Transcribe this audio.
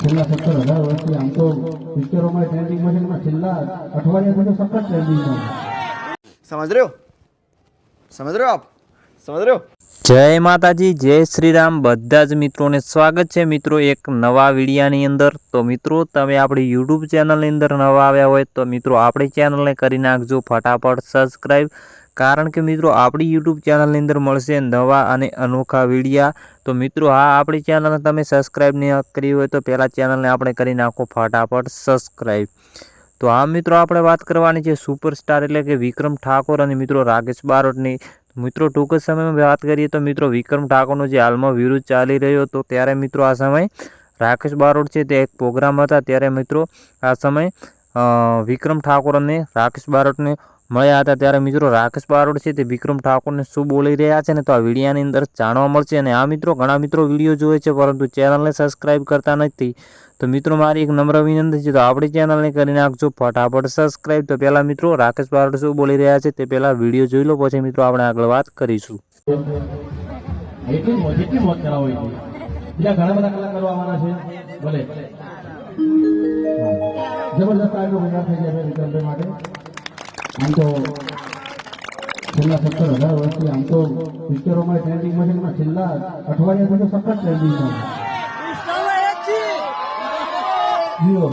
છેલ્લા સત્તર હજાર વર્ષથી આમ તો પિક્ચરોમાં ટ્રેન્ડિંગમાં છે છેલ્લા અઠવાડિયાથી તો સતત ટ્રેન્ડિંગમાં સમજ રહ્યો? સમજ રહ્યો આપ? સમજ રહ્યો? જય માતાજી જય શ્રી રામ બધા જ મિત્રોને સ્વાગત છે. મિત્રો એક નવા વિડિયાની અંદર. તો મિત્રો તમે આપણી યુટ્યુબ ચેનલની અંદર નવા આવ્યા હોય તો મિત્રો આપણી ચેનલને કરી નાખજો. ફટાફટ સબસ્ક્રાઈબ કારણ કે મિત્રો આપણી યુટ્યુબ ચેનલની અંદર મળશે નવા અને અનોખા વિડીયા. તો મિત્રો, હા, આપણી ચેનલને તમે સબસ્ક્રાઈબ નહીં કરી હોય તો પહેલાં ચેનલને આપણે કરી નાખો ફટાફટ સબસ્ક્રાઈબ તો આ મિત્રો, આપણે વાત કરવાની છે સુપરસ્ટાર એટલે કે વિક્રમ ઠાકોર અને મિત્રો રાકેશ બારોટની. મિત્રો, ટૂંક જ સમયમાં વાત કરીએ તો મિત્રો વિક્રમ ઠાકોરનો જે હાલમાં વિરુદ્ધ ચાલી રહ્યો હતો ત્યારે મિત્રો આ સમય રાકેશ બારોટ છે તે એક પ્રોગ્રામ હતા. ત્યારે મિત્રો આ સમય વિક્રમ ઠાકોર અને રાકેશ બારોટને મળ્યા હતા. ત્યારે મિત્રો, રાકેશ બારોટ છે તે વિક્રમ ઠાકોરને શું બોલી રહ્યા છે ને તો આ વિડીયાની અંદર જાણવા મળશે. અને આ મિત્રો, ઘણા મિત્રો વીડિયો જોવે છે, પરંતુ ચેનલને સબસ્ક્રાઈબ કરતા નથી. તો મિત્રો, મારી એક નમ્ર વિનંતી છે, તો આપણી ચેનલને કરી નાખજો ફટાફટ સબસ્ક્રાઈબ તો પહેલાં મિત્રો, રાકેશ બારોટ શું બોલી રહ્યા છે તે પહેલાં વીડિયો જોઈ લો, પછી મિત્રો, આપણે આગળ વાત કરીશું. ઘણા બધા કલાકારો આવવાના છે. ભલે. જબરદસ્ત આગળ વધાર થઈ ગયા વિક્રમભાઈ માટે. આમ તો છેલ્લા સત્તર હજાર વર્ષથી આમ તો પિક્ચરોમાં ટ્રેન્ડિંગમાં છે એમાં છેલ્લા અઠવાડિયાથી તો સખત ટ્રેન્ડિંગમાં જીઓ.